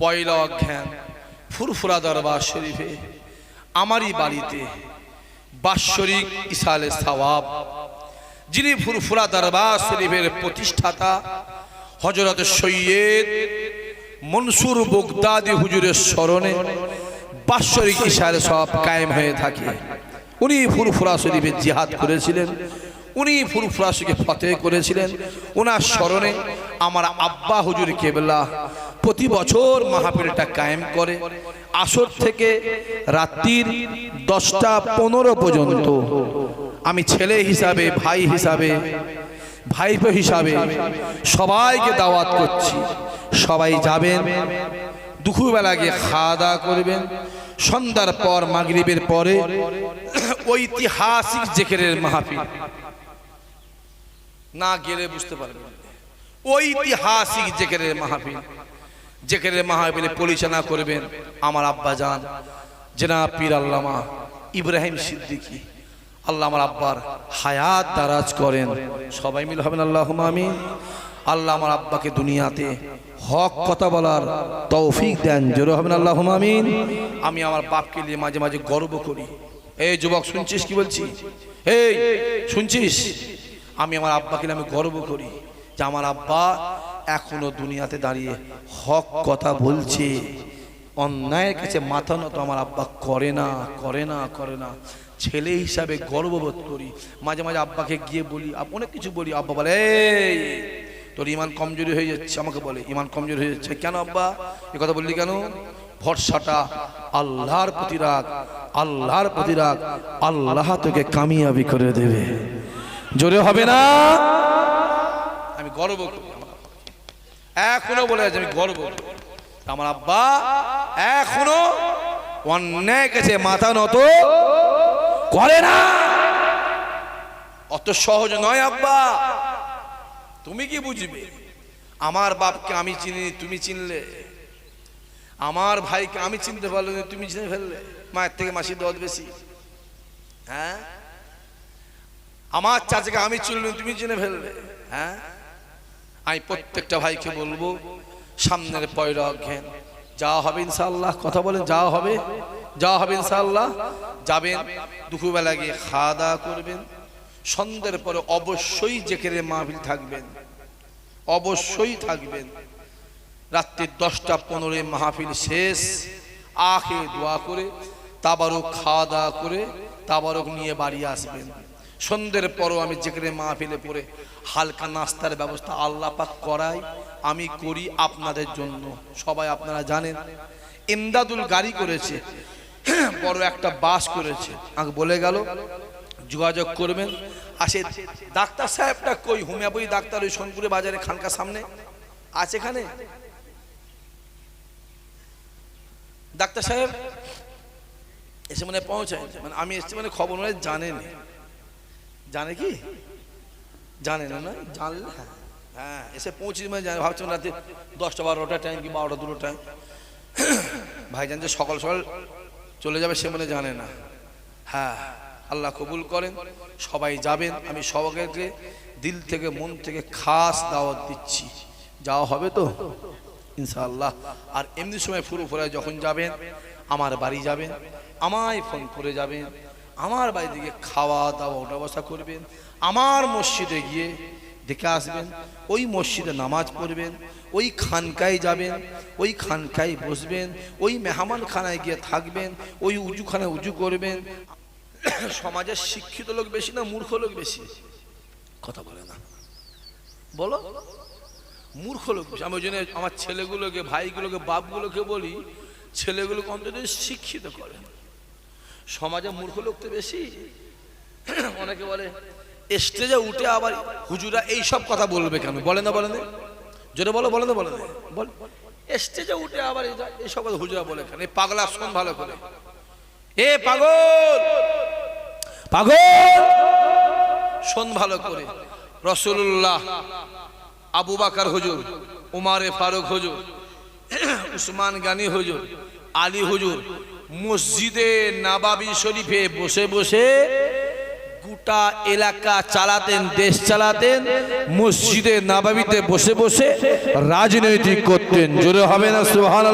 পয়লা অজ্ঞান ফুরফুরা দরবার শরীফে, আমারই বাড়িতে বাৎসরিক ইসালে সওয়াব, যিনি ফুরফুরা দরবার শরীফের প্রতিষ্ঠাতা হজরত সৈয়দ মনসুর বগদাদি হুজুরের স্মরণে বাৎসরিক ইশারে সব কায়েম হয়ে থাকে। উনি ফুরফুরা শরীফে জিহাদ করেছিলেন, উনি ফুরফুরা শরীফে ফতেহ করেছিলেন ওনার স্মরণে আমার আব্বা হুজুর কেবলা প্রতি বছর মাহফিলটা কায়েম করে আসর থেকে রাত্রির দশটা পনেরো পর্যন্ত। আমি ছেলে হিসাবে, ভাই হিসাবে, ভাইপো হিসাবে সবাইকে দাওয়াত করছি। সবাই যাবেন, দুপুরবেলা গিয়ে খাওয়া দাওয়া করবেন। সন্ধ্যার পর, মাগরিবের পরে ঐতিহাসিক জেকেরের মাহফিল। না গেলে বুঝতে পারবেন ঐতিহাসিক জেকেরের মাহফিল। জেকেরের মাহফিলে পরিচালনা করবেন আমার আব্বা যান জেনা পীর আল্লামা ইব্রাহিম সিদ্দিকী। আল্লাহ আমার আব্বার হায়াত দারাজ করেন। সবাই মিল হবেন আল্লাহ আমিন। আল্লাহ আমার আব্বাকে দুনিয়াতে হক কথা বলার তৌফিক দেন। জোরে হবেন আল্লাহ আমিন। আমি আমার বাপকে নিয়ে মাঝে মাঝে গর্ব করি। এই যুবক, শুনছিস কি বলছি? এই, শুনছিস? আমি আমার আব্বাকে নিয়ে আমি গর্ব করি যে আমার আব্বা এখনও দুনিয়াতে দাঁড়িয়ে হক কথা বলছে। অন্যায়ের কাছে মাথা নত আমার আব্বা করে না করে না করে না। ছেলে হিসাবে গর্ববোধ করি। মাঝে মাঝে আব্বাকে গিয়ে বলি অনেক কিছু বলি। আব্বা বলে "এই, তোর ইমান কমজোরি হয়ে যাচ্ছে। আমাকে বলে ইমান কমজোরি হয়ে যাচ্ছে কেন আব্বা? এ কথা বললি কেন? ভরসাটা আল্লাহর প্রতি রাখ আল্লাহর প্রতি রাখ। আল্লাহ তোকে কামিয়াবি করে দেবে। জোরে হবে না? আমি গর্ব করি। এখনও বলে আছে, আমি গর্ব আমার আব্বা এখনও অন্যায় কাছে, মাথা নত করে না। অত সহজ নয় আব্বা। তুমি কি বুঝবে? আমার বাপকে আমি চিনি, তুমি চিনলে। আমার ভাইকে আমি চিনতে পারল তুমি চিনে ফেললে। মায়ের থেকে মাসির দর বেশি। হ্যাঁ? আমার চাচাকে আমি চিনলাম তুমি চিনে ফেললে। হ্যাঁ? আমি প্রত্যেকটা ভাইকে বলব, সামনের পয়লা অজ্ঞান যাওয়া হবে ইনশাআল্লাহ, কথা বলেন যাওয়া হবে যাওয়া হবে ইনশাআল্লাহ। যাবেন, দুপুরবেলা গিয়ে খাওয়া দাওয়া করবেন। সন্ধ্যের পরে অবশ্যই জেকেরে মাহফিল থাকবেন। অবশ্যই থাকবেন। রাত্রির দশটা পনেরোই মাহফিল শেষ। আখে দোয়া করে, তাবারক খাওয়া দাওয়া করে, তাবারক নিয়ে বাড়ি আসবেন। সন্ধ্যের পরও আমি যেখানে মা ফেলে পড়ে হালকা নাস্তার ব্যবস্থা আল্লাহ পাক করাই, আমি করি আপনাদের জন্য। সবাই আপনারা জানেন, ইমদাদুল গাড়ি করেছে, বড় একটা বাস করেছে। আমাকে বলে গেল, যোগাযোগ করবেন। আর আসে ডাক্তার সাহেবটা কই? হোমিওপ্যাথি ডাক্তার ওই সোনপুরে বাজারে খানকার সামনে। আছে এখানে? ডাক্তার সাহেব, এসে মানে পৌঁছায় মানে আমি এসেছি মানে খবর মানে জানেন। জানে কি? জানে না না? জানলে? হ্যাঁ। হ্যাঁ এসে পৌঁছে মানে জানে। ভাবছেন রাতে দশটা বারোটা টাইম কি বারোটা দুটো টাইম ভাইজান যে সকাল সকাল চলে যাবে সে মানে জানে না। হ্যাঁ আল্লাহ কবুল করেন। সবাই যাবেন। আমি সবাইকে দিল থেকে, মন থেকে খাস দাওয়াত দিচ্ছি। যাওয়া হবে তো? ইনশাআল্লাহ। আর এমনি সময় ফুরো ফুরায় যখন যাবেন, আমার বাড়ি যাবেন, আমায় ফোন করে যাবেন। আমার বাড়ি থেকে খাওয়া দাওয়া ওটা বসা করবেন। আমার মসজিদে গিয়ে দেখে আসবেন, ওই মসজিদে নামাজ পড়বেন, ওই খানকায় যাবেন, ওই খানকায় বসবেন, ওই মেহমান খানায় গিয়ে থাকবেন, ওই উজুখানায় উজু করবেন। সমাজের শিক্ষিত লোক বেশি না, মূর্খ লোক বেশি? কথা বলে না। বলো। মূর্খ লোক। আমি ওই জন্য আমার ছেলেগুলোকে, ভাইগুলোকে, বাপগুলোকে বলি, ছেলেগুলোকে অন্তত শিক্ষিত করেন। সমাজে মূর্খ লোক তো বেশি। অনেকে বলে, স্টেজে উঠে আবার হুজুরা এই সব কথা বলবে কেন? বলে না বলে না? জোরে বলো, বলে না, বলে বল। স্টেজে উঠে আবার এই- এইসব কথা হুজুরা বলে কেন? এই পাগলা শোন ভালো করে। এ পাগল! পাগল! শোন ভালো করে। রসুল্লাহ আবু বাকার হুজুর, উমারে ফারুক হুজুর, উসমান গানি হুজুর, আলী হুজুর মসজিদে নাবাবি শরীফে বসে বসে গোটা এলাকা চালাতেন দেশ চালাতেন মসজিদে নাবাবিতে বসে বসে রাজনৈতিক করতেন। জোরে হবে না সুহান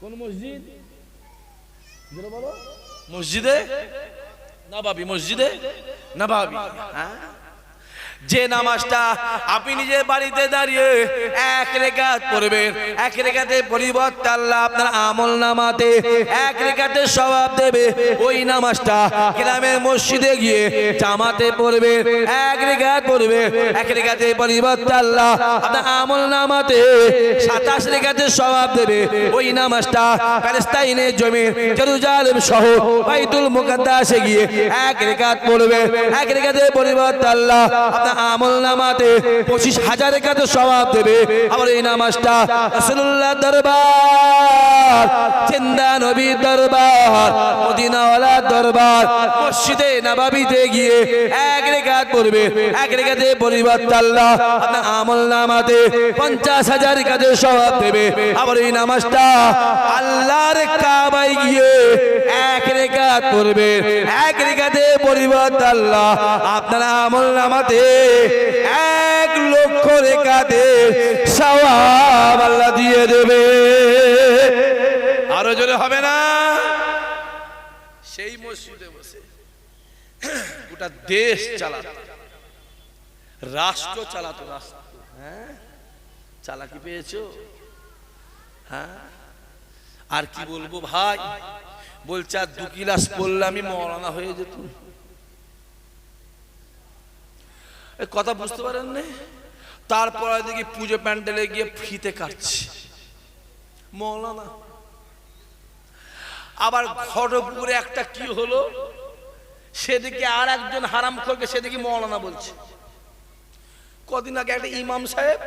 কোন মসজিদ? মসজিদে? নবাবি মসজিদে? নবাবি হ্যাঁ? যে নামাজটা আপনি নিজের বাড়িতে দাঁড়িয়ে এক রেখাত পড়বেন, এক রেখাতে পরিবর্তে আল্লাহ আপনার আমল নামাতে, এক রেখাতে স্বভাব দেবে। ওই নামাজটা গ্রামের মসজিদে গিয়ে জামাতে পড়বে এক রেখাত পড়বে এক রেখাতে পরিবর্তে আল্লাহ আপনার আমল নামাতে সাতাশ রেখাতে স্বভাব দেবে। ওই নামাজটা প্যালেস্তাইনের জমি জেরুজালেম সহ বাইতুল মুকাদ্দাসে গিয়ে এক রেখাত পড়বে এক রেখাতে পরিবর্তে আল্লাহ আমল নামাতে পঁচিশ হাজার রেখাতে স্বভাব দেবে। আবার এই নামাজটা রাসূলুল্লাহ দরবার, জিন্দা নবী দরবার মদিনাওয়ালা দরবার, মসজিদে নবাবিতে গিয়ে এক রেখাত পড়বে। এক রেখাতে পরিবর্তে আল্লাহ আপনার আমল নামাতে পঞ্চাশ হাজার রেখাতে স্বভাব দেবে। আবার এই নামাজটা আল্লাহর কাবায় গিয়ে এক রেখাত পড়বে। এক রেখাতে পরিবর্তে আল্লাহ আপনার আমল নামাতে এক লক্ষ রেখাতে সওয়াব আল্লাহ দিয়ে দেবে। আরও জোরে হবে না? সেই মসজিদে বসে গোটা দেশ চালাতো। রাষ্ট্র চালাতো, রাষ্ট্র। হ্যাঁ? চালাকি পেয়েছ? হ্যাঁ? আর কি বলব ভাই? বলছে, আর দু কিলাস পড়লে আমি মরানা হয়ে যেত এ কথা বুঝতে পারেন না তারপরে দেখি পুজো প্যান্ডেলে গিয়ে ফিতে কাটছে। মৌলানা। আবার ঘটপুরে একটা কি হলো? সেদিকে আর একজন হারাম খোরকে সেদিকে মৌলানা বলছে। কদিন আগে একটা ইমাম সাহেব,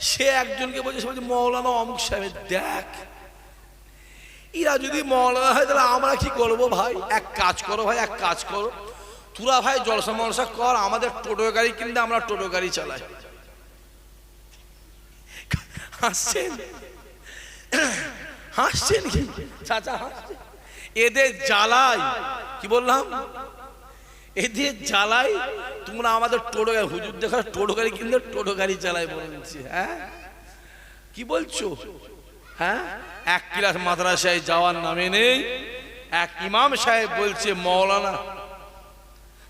সে একজনকে বলছে বলছে, মৌলানা অমুক সাহেব, দেখ, এরা যদি মৌলানা হয় তাহলে আমরা কি করব ভাই? এক কাজ করো ভাই, এক কাজ করো। তোরা ভাই জলসা মলসা কর, আমাদের টোটো গাড়ি কিনতে আমরা টোটো গাড়ি চালাই। হাসছেন? হাসছেন কি? চাচা, হাসছেন? এদের জ্বালাই কি বললাম? এদের জ্বালাই তোমরা আমাদের টোটো গাড়ি, হুজুর দেখা টোটো গাড়ি কিনতে টোটো গাড়ি চালাই বলছি হ্যাঁ? কি বলছো? হ্যাঁ? এক ক্লাস মাদ্রাসায় যাওয়ার নামে নেই। এক ইমাম সাহেব বলছে, মৌলানা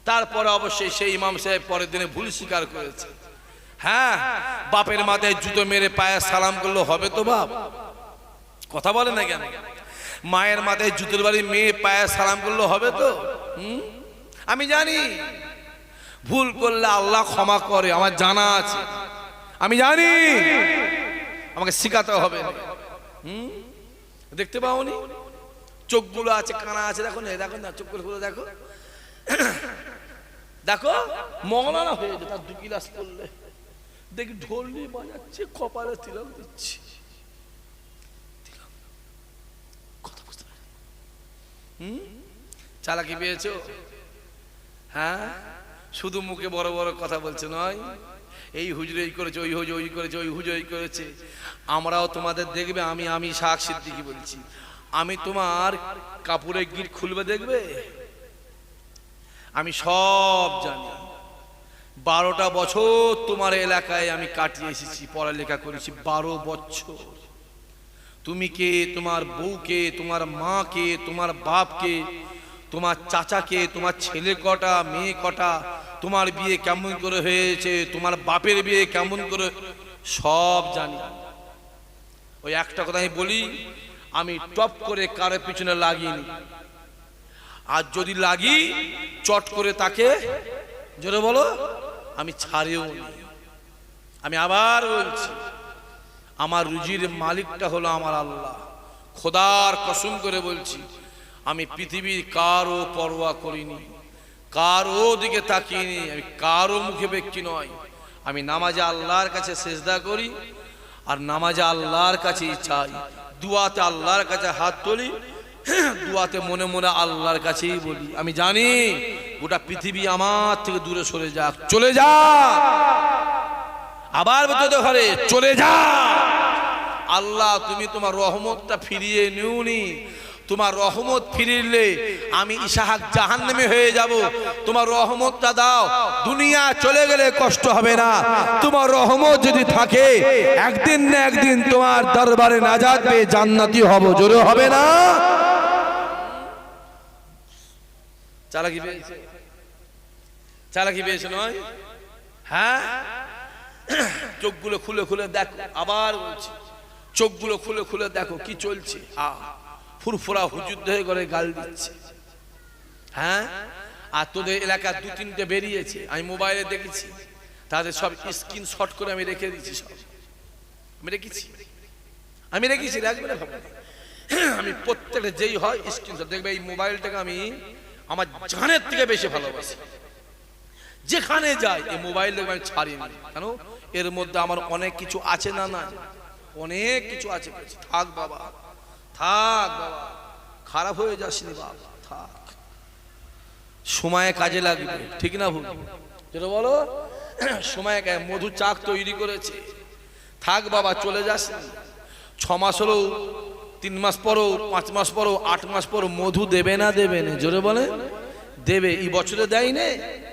তারপরে অবশ্যই সেই ইমাম সাহেব পরের দিনে ভুল স্বীকার করেছে। হ্যাঁ বাপের মাথায় জুতো মেরে পায়ে সালাম করলে হবে তো বাপ? কথা বলে না কেন? মায়ের মাথায় জুতোর বাড়ি মেয়ে পায়ে সালাম করলে হবে তো? আমি জানি। ভুল করলে আল্লাহ ক্ষমা করে, আমার জানা আছে। আমি জানি। আমাকে শিখাতে হবে? দেখতে পাওনি? চোখগুলো আছে, কানা আছে, দেখো না দেখো না চোখগুলো দেখো। দেখো মৌলানা হয়ে যেত। তার দু গিলাস করলে। দেখি ঢোলনি বাজাচ্ছে কপালে তিলক দিচ্ছে। চালাকি পেয়েছ? হ্যাঁ? শুধু মুখে বড় বড় কথা বলছে নয় এই হুজুর এই করেছে ওই হুজুর ওই করেছে ওই হুজুর ওই করেছে। আমরাও তোমাদের দেখবে আমি আমি শাক সিদ্দিকি বলছি। আমি তোমার কাপড়ের গিট খুলবে দেখবে? আমি সব জানি। বারোটা বছর তোমার এলাকায় আমি কাটিয়ে এসেছি, পড়ালেখা করেছি বারো বছর। তুমি কে? তোমার বউকে তোমার মাকে তোমার বাপকে তোমার চাচাকে তোমার ছেলে কটা? মেয়ে কটা? তোমার বিয়ে কেমন করে হয়েছে? তোমার বাপের বিয়ে কেমন করে? সব জানি। ওই একটা কথা আমি বলি, আমি টপ করে কারোর পিছনে লাগিনি আর যদি লাগি, চট করে তাকে, জোরে বলো, আমি ছাড়েও আমি আবার বলছি, আমার রুজির মালিকটা হলো আমার আল্লাহ। খোদার কসম করে বলছি, আমি পৃথিবীর কারও পরোয়া করিনি কারও দিকে তাকিয়েনি আমি কারও মুখে ব্যক্তি নয় আমি নামাজে আল্লাহর কাছে সেজদা করি, আর নামাজে আল্লাহর কাছেই চাই। দুয়াতে আল্লাহর কাছে হাত তুলি দুয়াতে মনে মনে আল্লাহর কাছেই বলি, আমি জানি গোটা পৃথিবী আমার থেকে দূরে সরে যাক, চলে যা। আবার ঘরে চলে যা। আল্লাহ, তুমি তোমার রহমতটা ফিরিয়ে নিউনি তোমার রহমত ফিরিলে আমি ইসাহাক জাহান্নামে হয়ে যাব। তোমার রহমতটা দাও, দুনিয়া চলে গেলে কষ্ট হবে না। তোমার রহমত যদি থাকে, একদিন না একদিন তোমার দরবারে নাজাত পেয়ে জান্নাতি হব, জোরে হবে না? চালাকি পেয়েছে। চালাকি পেয়েছে নয়? হ্যাঁ? চোখগুলো খুলে খুলে দেখো, আবার বলছি, চোখগুলো খুলে খুলে দেখো কি চলছে। আ, ফুরফুরা হুজুর হয়ে করে গাল দিচ্ছে। হ্যাঁ? আর তোদের এলাকা দু তিনটে বেরিয়েছে, আমি মোবাইলে দেখেছি, তাদের সব স্ক্রিন শট করে আমি রেখে দিচ্ছি সব। আমি রেখেছি। আমি রেখেছি, রাখবে না আমি প্রত্যেকটা যেই হয়, স্ক্রিনশট দেখবে, এই মোবাইলটাকে আমি আমার জানের থেকে বেশি ভালোবাসি। যেখানে যাই, এই মোবাইল দেখবে আমি ছাড়িনি কেন? এর মধ্যে আমার অনেক কিছু আছে না না অনেক কিছু আছে। থাক বাবা থাক বাবা। খারাপ হয়ে যাসনি বাবা থাক। সময়ে কাজে লাগবে, ঠিক না ভুল? যেটা বলো, সময় মধু চাক তৈরি করেছে। থাক বাবা, চলে যাস ছ মাস হলেও তিন মাস পরও, পাঁচ মাস পরও, আট মাস পরও মধু দেবে না দেবে না? জোরে বলে। দেবে, এই বছরে দেয় নে,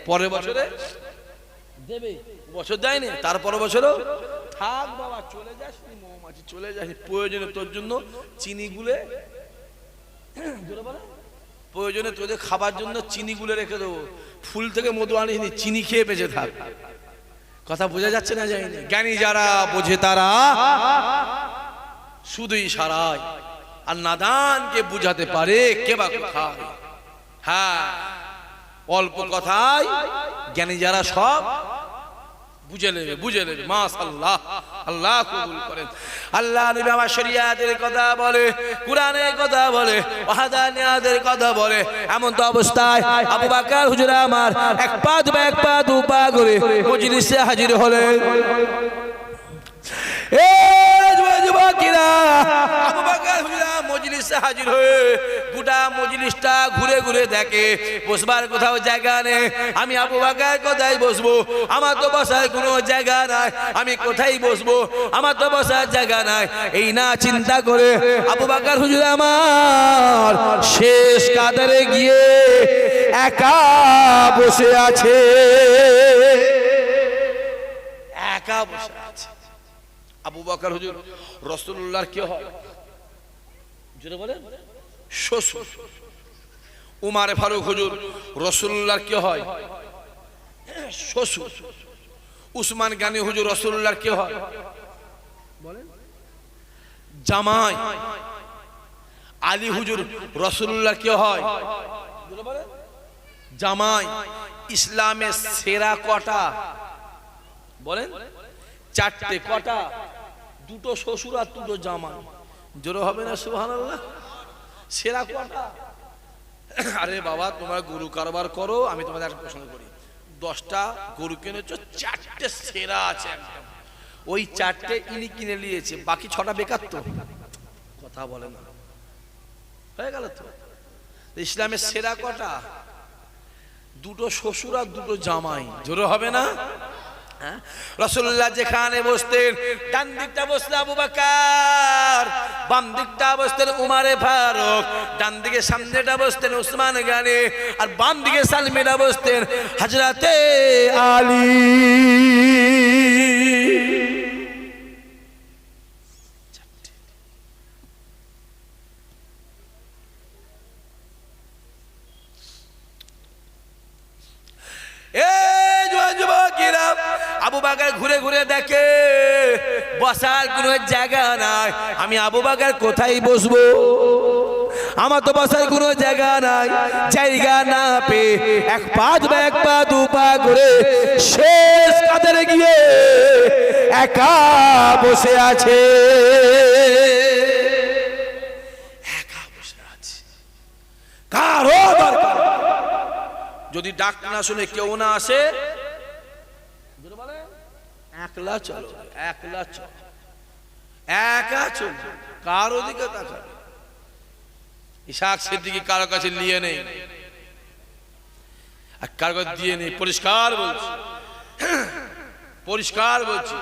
পরের বছরে দেবে বছর দেয় দেয়নি তারপর বছরও থাক বাবা, চলে যাস নি মৌমাছি, চলে যাস প্রয়োজনে তোর জন্য চিনি গুলে, জোরে বলো। প্রয়োজনে তোদের খাবার জন্য চিনি গুলে রেখে দেবো। ফুল থেকে মধু আনিস নি, চিনি খেয়ে বেঁচে থাক। কথা বোঝা যাচ্ছে না যায়নি জ্ঞানী যারা বোঝে তারা শুধুই সারায় আর নাদানকে বুঝাতে পারে কে বা কোথায়। হ্যাঁ অল্প কথায় জ্ঞানী যারা সব বুঝে নেবে বুঝে নেবে। মাশাআল্লাহ, আল্লাহ কবুল করেন। আল্লাহ নবী আমার শরিয়াতের কথা বলে কোরআনের কথা বলে, ওয়াহাদানিয়াতের কথা বলে। এমন তো অবস্থায় আবু বকর হুজুর আমার এক পা দুপা এক পা দু পা করে মজলিসে হাজির হলেন। এ মজলিসে হাজির হয়ে গোটা মজলিসটা ঘুরে ঘুরে দেখে। বসবার কোথাও জায়গা নেই। আমি আবু বাকার কোথায় বসবো? আমার তো বসার কোনো জায়গা নাই। আমি কোথায় বসবো? আমার তো বসার জায়গা নাই। এই না চিন্তা করে আবু বাকার হুজুর আমার শেষ কাতারে গিয়ে একা বসে আছে। একা বসে আছে। আবু বাকার হুজুর, রসুল্লাহর কি হয়? বলেন। শ্বশুর উমারে ফারুক হুজুর রসুল্লাহর কে হয়? শ্বশুর উসমান গানি হুজুর রসুল্লাহর কে হয়? বলেন। জামাই আলী হুজুর রসুল্লাহ কে হয়? জামাই ইসলামের সেরা কটা? বলেন। চারটে কটা? দুটো শ্বশুর আর দুটো জামাই। জোরে হবে না, সুবহানাল্লাহ? সেরা কটা আরে বাবা, তোমরা গরু কারবার করো, আমি তোমাদের একটা প্রশ্ন করি। দশটা গরু কিনেছ? চারটে সেরা আছে ওই চারটে ইনি কিনে নিয়েছে, বাকি ছটা বেকার তো। কথা বলে না। হয়ে গেল তো? ইসলামের সেরা কটা? দুটো শ্বশুর আর দুটো জামাই। জোরে হবে না? রসুল্লাহ যেখানে বসতেন, ডান দিকটা বসলে আবু বাকার, বাম দিকটা বসতেন উমারে ফারুক, ডান দিকে সামনেটা বসতেন উসমান গানে, আর বাম দিকে সালমিরা বসতেন হাজরাতে আলী এ যুবক যুবকেরা, বাকার ঘুরে ঘুরে দেখে। বসার কোনো জায়গা নাই। আমি আবু বাকার কোথায় বসবো? আমার তো বসার কোনো জায়গা নাই। জায়গা না পেয়ে এক পা দুপা এক পা, দু পা করে শেষ কাতারে গিয়ে একা বসে আছে। একা বসে আছে। কারও দরকার যদি ডাক না শুনে কেউ না আসে একলা চলো একলা চলো। একা চলো, কারও দিকে তাকাবে। ইশাক সিদ্দিকি কারও কাছে নিয়ে নেই। আর কারও দিয়ে নেই, পরিষ্কার বলছি। পরিষ্কার বলছি।